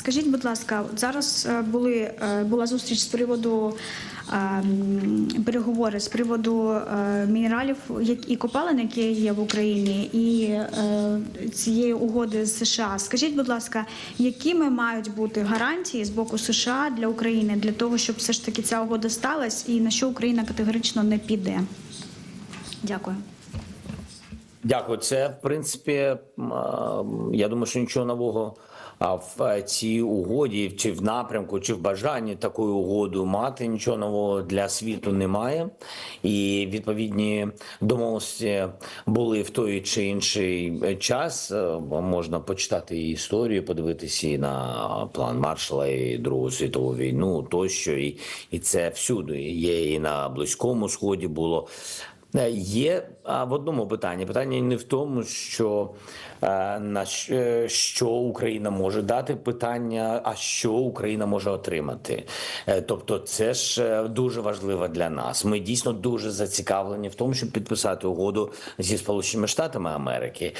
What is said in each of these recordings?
Скажіть, будь ласка, зараз е, були е, була зустріч з приводу е, переговори з приводу е, мінералів і копалин, які є в Україні, і цієї угоди з США. Скажіть, будь ласка, якими мають бути гарантії з боку США для України для того, щоб все ж таки ця угода сталась, і на що Україна категорично не піде? Дякую. Дякую. Це в принципі, я думаю, що нічого нового в е, цій угоді, чи в напрямку, чи в бажанні таку угоду мати нічого нового для світу немає. І відповідні домовленості були в той чи інший час. Е, Можна почитати і історію, подивитися і на план Маршала і Другу світову війну, тощо, і, і це всюди є і на Близькому Сході було. Е, Є в одному питанні. Питання не в тому, що е, на е, що Україна може дати, питання, а що Україна може отримати. Тобто, це ж дуже важливо для нас. Ми дійсно дуже зацікавлені в тому, щоб підписати угоду зі Сполученими Штатами Америки.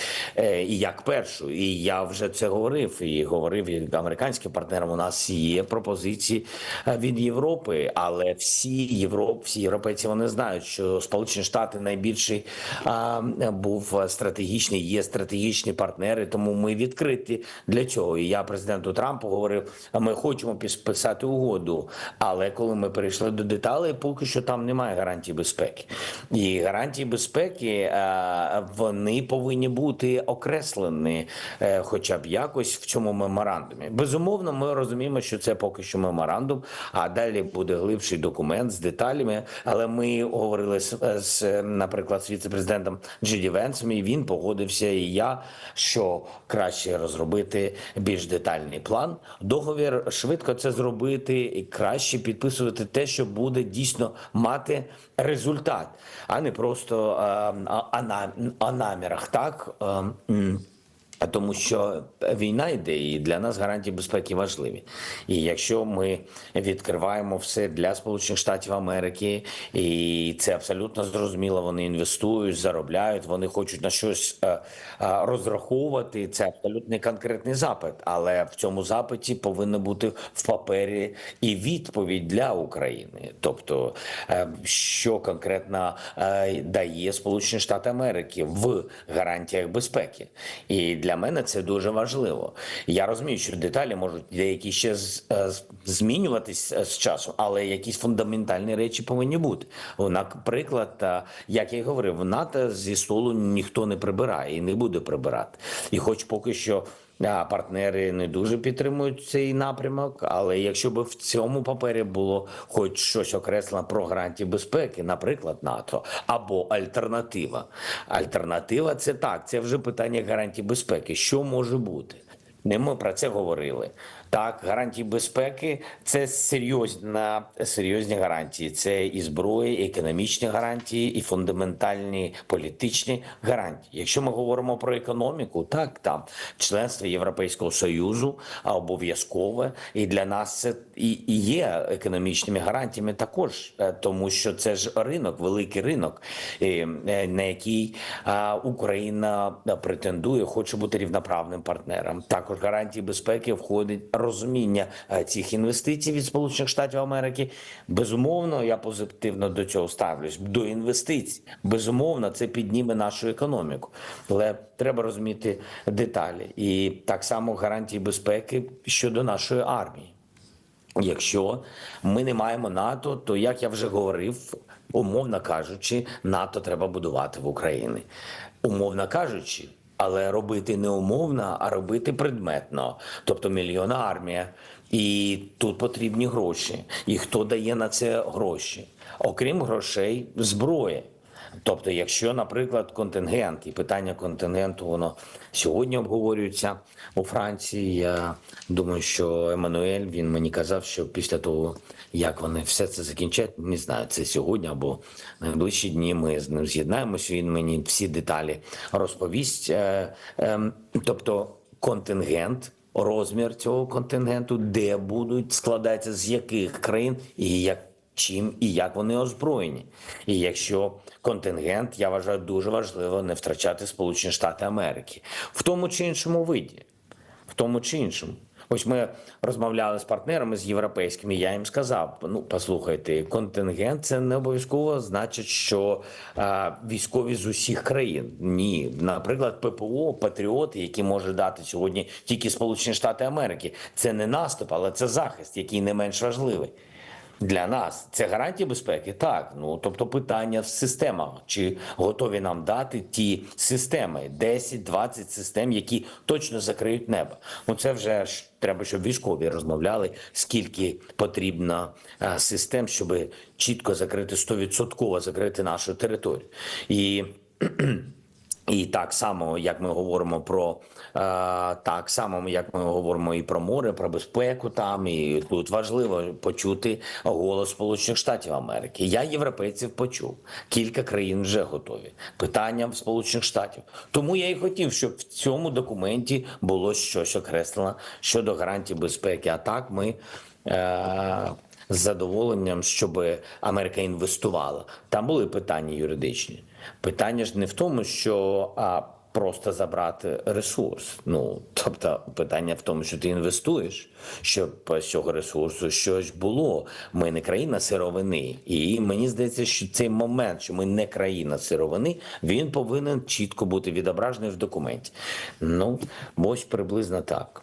І як першу, і я вже це говорив, і говорив і американським партнерам. У нас є пропозиції від Європи, але всі Європ, всі європейці вони знають, що Сполучені Штати найбільший а, був стратегічний, є стратегічні партнери. Тому ми відкриті для цього. І я президенту Трампу говорив: ми хочемо підписати угоду. Але коли ми перейшли до деталей, поки що там немає гарантій безпеки. І гарантії безпеки а, вони повинні бути окреслені, е, хоча б якось в цьому меморандумі. Безумовно, ми розуміємо, що це поки що меморандум, а далі буде глибший документ з деталями. Але ми говорили з, з наприклад, з віце-президентом Джиді Венсом, і він погодився, і я що краще розробити більш детальний план. Договір швидко це зробити і краще підписувати те, що буде дійсно мати результат, а не просто а, а, а, а намірах. Так. Тому що війна йде, і для нас гарантії безпеки важливі. І якщо ми відкриваємо все для Сполучених Штатів Америки, і це абсолютно зрозуміло, вони інвестують, заробляють, вони хочуть на щось е, е, розраховувати. Це абсолютно конкретний запит. Але в цьому запиті повинно бути в папері і відповідь для України. Тобто, е, що конкретно дає Сполучені Штати Америки в гарантіях безпеки. І для мене це дуже важливо. Я розумію, що деталі можуть деякі ще е, змінюватись е, з часу, але якісь фундаментальні речі повинні бути. Наприклад, як я й говорив, в НАТО зі столу ніхто не прибирає і не буде прибирати. І хоч поки що. А партнери не дуже підтримують цей напрямок, але якщо б в цьому папері було хоч щось окреслено про гарантії безпеки, наприклад, НАТО або альтернатива. Альтернатива це так, це вже питання гарантії безпеки. Що може бути? Не ми про це говорили. Так, гарантії безпеки це серйозна, серйозні гарантії. Це і зброя, і економічні гарантії, і фундаментальні політичні гарантії. Якщо ми говоримо про економіку, так там членство Європейського союзу обов'язкове, і для нас це і, є економічними гарантіями також, е, тому що це ж ринок, великий ринок, е, на який Україна е, претендує, хоче бути рівноправним партнером. Також гарантії безпеки входить розуміння е, цих інвестицій від Сполучених Штатів Америки. Безумовно, я позитивно до цього ставлюсь. До інвестицій. Безумовно, це підніме нашу економіку. Але треба розуміти деталі. І так само гарантії безпеки щодо нашої армії. Якщо ми не маємо НАТО, то як я вже говорив, умовно кажучи, НАТО треба будувати в Україні. Умовно кажучи, але робити не умовно, а робити предметно, тобто мільйонна армія. І тут потрібні гроші. І хто дає на це гроші? Окрім грошей, зброя. Тобто, якщо, наприклад, контингент і питання контингенту воно сьогодні обговорюється у Франції. Я думаю, що Еммануель він мені казав, що після того, як вони все це закінчать, не знаю, це сьогодні або найближчі дні. Ми з ним з'єднаємося. Він мені всі деталі розповість. Е, ем, Тобто, контингент. Розмір цього контингенту, де будуть складатися з яких країн і як чим і як вони озброєні. І якщо контингент, я вважаю, дуже важливо не втрачати Сполучені Штати Америки в тому чи іншому виді, в тому чи іншому. Ось ми розмовляли з партнерами з європейськими. Я їм сказав: ну послухайте, контингент це не обов'язково значить, що е, військові з усіх країн. Ні, наприклад, ППО, Патріоти, які може дати сьогодні тільки Сполучені Штати Америки. Це не наступ, але це захист, який не менш важливий. Для нас це гарантія безпеки, так. Ну тобто питання в системах, чи готові нам дати ті системи, 10-20 систем, які точно закриють небо. Ну це вже ж треба, щоб військові розмовляли, скільки потрібно е, систем, щоб чітко закрити 100% закрити нашу територію. І і так само, як ми говоримо про е, так само, як ми говоримо і про море, про безпеку там, і тут важливо почути голос Сполучених Штатів Америки. Я європейців почув. Кілька країн вже готові. Питання в Сполучених Штатів. Тому я і хотів, щоб в цьому документі було щось окреслено щодо гарантій безпеки. А так ми. Е, з задоволенням, щоб Америка інвестувала. Там були питання юридичні. Питання ж не в тому, що а, просто забрати ресурс. Ну тобто, питання в тому, що ти інвестуєш, щоб з цього ресурсу щось було. Ми не країна сировини, і мені здається, що цей момент, що ми не країна сировини, він повинен чітко бути відображений в документі. Ну ось приблизно так.